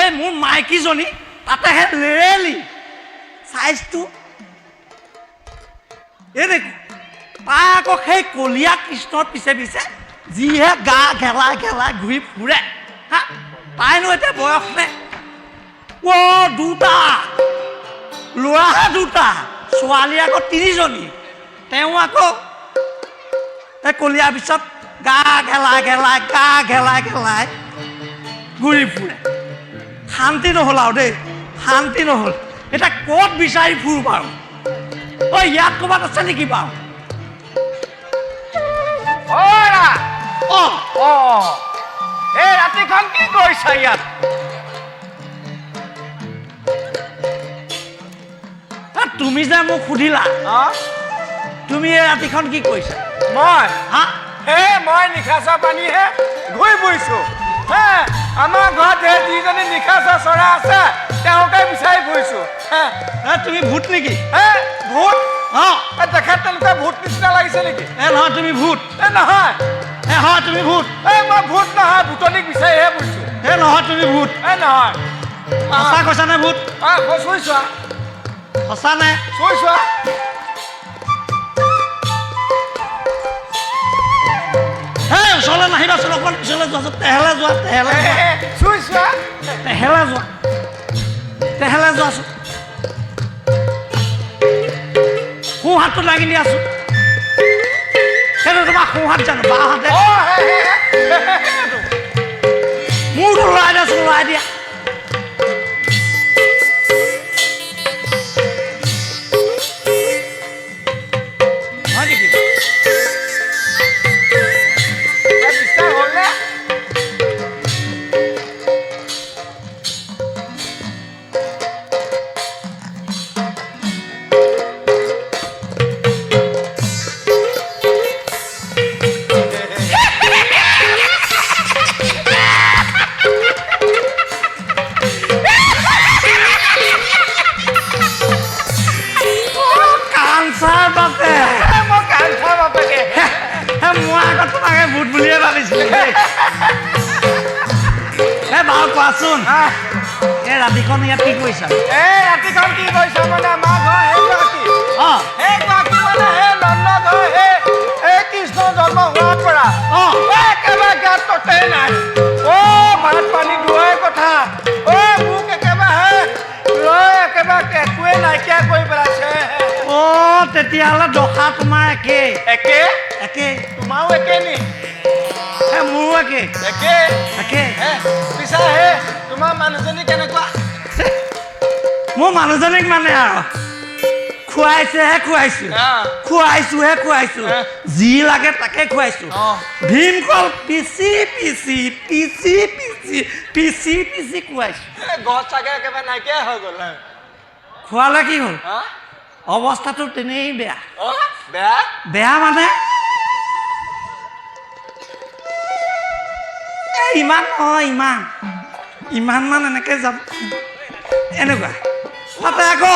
এই, মোৰ মাইকীজনী তাতেহে লেৰেলি। চাইজটো। এই দেখো, তাই আকৌ সেই কলীয়া কৃষ্ণৰ পিছে পিছে যিহে গা ঘেলাই ঘেলাই ঘূৰি ফুৰে। হা, তাইনো এতিয়া বয়স নে? অ' দুটা। ল'ৰাহে দুটা। ছোৱালী আকৌ তিনিজনী। তেওঁ আকৌ এই কলীয়াৰ পিছত গা ঘেলাই ঘেলাই গা ঘেলাই ঘেলাই ঘূৰি ফুৰে। শান্তি নহ'ল আৰু দেই। শান্তি নহ'ল। এতিয়া ক'ত বিচাৰি ফুৰো বাৰু ঐ ইয়াত ক'ৰবাত আছে নেকি বাৰু? অৰা অঁ অ। এই ৰাতিখন কি কৰিছা ইয়াত? তুমি যে মোক সুধিলা তুমি এই ৰাতিখন কি কৰিছা? মই? হা? হে মই নিশাচৰ পানীহে ঘূৰি ফুৰিছো। হে আমাৰ ঘৰত সেই যিজনী নিশাচৰ চৰাই আছে তেওঁকে বিচাৰি ফুৰিছো। হে তুমি ভূত নেকি? হে ভূত? অঁ তেখেত তেনেকুৱা ভূত নিচিনা লাগিছে নেকি? এ নহয় তুমি ভূত। এ নহয়। এ হয় তুমি ভূত। এই মই ভূত নহয় ভূতনীক বিচাৰিহে ফুৰিছো। এ নহয় তুমি ভূত। এ নহয়। সঁচা কৈছা নে ভূত অ চুই চোৱা সঁচা নে? চুই চোৱা হে নাহিবাচোন অকণ পিছলৈ যোৱাচোন তেহেলে যোৱা তেহেলে চুই চোৱা তেহেলে যোৱা তেহেলে যোৱাচোন সোঁ হাতটো দাঙি দিয়াচোন সেইটো তোমাৰ সোঁ হাত জানো বাওঁ হাতে। মূৰটো লৰাই দিয়াচোন লৰাই দিয়া তোমাকে ভূত বুলিয়ে ভাবিছিলো। দেই এ বাৰু কোৱাচোন এই ৰাতিখন ইয়াত কি কৰিছা? এই ৰাতিখন কি কৰিছ মানে আমাৰ ঘৰ সেইগৰাকী অঁ। সেইগৰাকী মানে সেই নন্দ ঘৰ সেই এই কৃষ্ণ জন্ম হোৱাৰ পৰা। অঁ। একেবাৰে গাত ততেই নাই। অ' ভাত পানী দূৰৰে কথা। অ' মোক একেবাৰে লৈ একেবাৰে একোৱে নাইকিয়া কৰি পেলাইছে। অঁ তেতিয়াহ'লে দশা তোমাৰ একেই। একে? একেই তোমাৰো একে নি? এ মোৰো একেই একে? একেই হে পিছা হে তোমাৰ মানুহজনী কেনেকুৱা? মোৰ মানুহজনীক মানে আৰু। খুৱাইছেহে খুৱাইছো। খুৱাইছোহে খুৱাইছো যি লাগে তাকে খুৱাইছো। ভীমকল পিচি পিচি পিচি পিচি পিচি পিচি খুৱাইছো। গছ চাগে একেবাৰে নাইকিয়াই হৈ গ'ল খোৱালে কি হ'ল? অৱস্থাটো তেনেই বেয়া। বেয়া? বেয়া মানে? ইমান নহয় ইমান ইমান মান এনেকে যাব এনেকুৱা তাতে আকৌ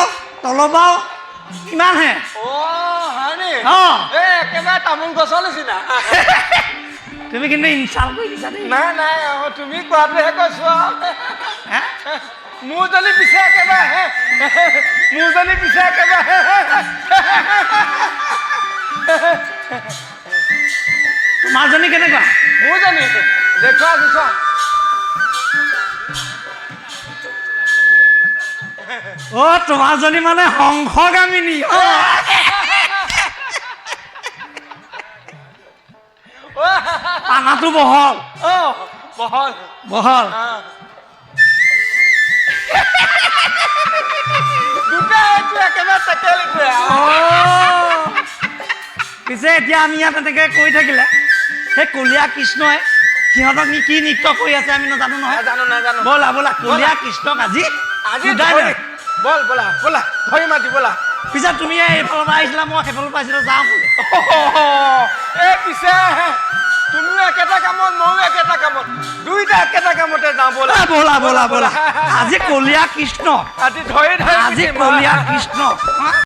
ইমানহে হয় অঁ এই একেবাৰে তামোল গছৰ নিচিনা তুমি কিন্তু ইনচাল্ট কৰি দিছা দেই নাই নাই তুমি কোৱাটোহে কৈছো আৰু হে? মোৰজনী পিছে একেবাৰে হে, মোৰজনী পিছে একেবাৰে তোমাৰজনী কেনেকুৱা অ' তোমাৰজনী মানে হংসগামিনী। পানাটো বহল। বহল। বহল। পিছে এতিয়া আমি ইয়াত এনেকে কৰি থাকিলে। সেই কলীয়া কৃষ্ণই সিহঁতক নি কি নৃত্য কৰি আছে আমি নাজানো নহয়। নাজানো নাজানো। ব'লা ব'লা কলীয়া কৃষ্ণক আজি আজি বল ব'লা ব'লা ধৰি মাতি ব'লা। পিছে তুমি এইফালৰ পৰা আহিছিলা মই সেইফালৰ পৰা আহিছিলো যাওঁ এই পিছে তুমিও একেটা কামত ময়ো একেটা কামত। দুইটা একেটা কামতে যাওঁ ব'লা। ব'লা ব'লা ব'লা আজি কলীয়া কৃষ্ণ। আজি ধৰি ধৰি আজি। কলীয়া কৃষ্ণ?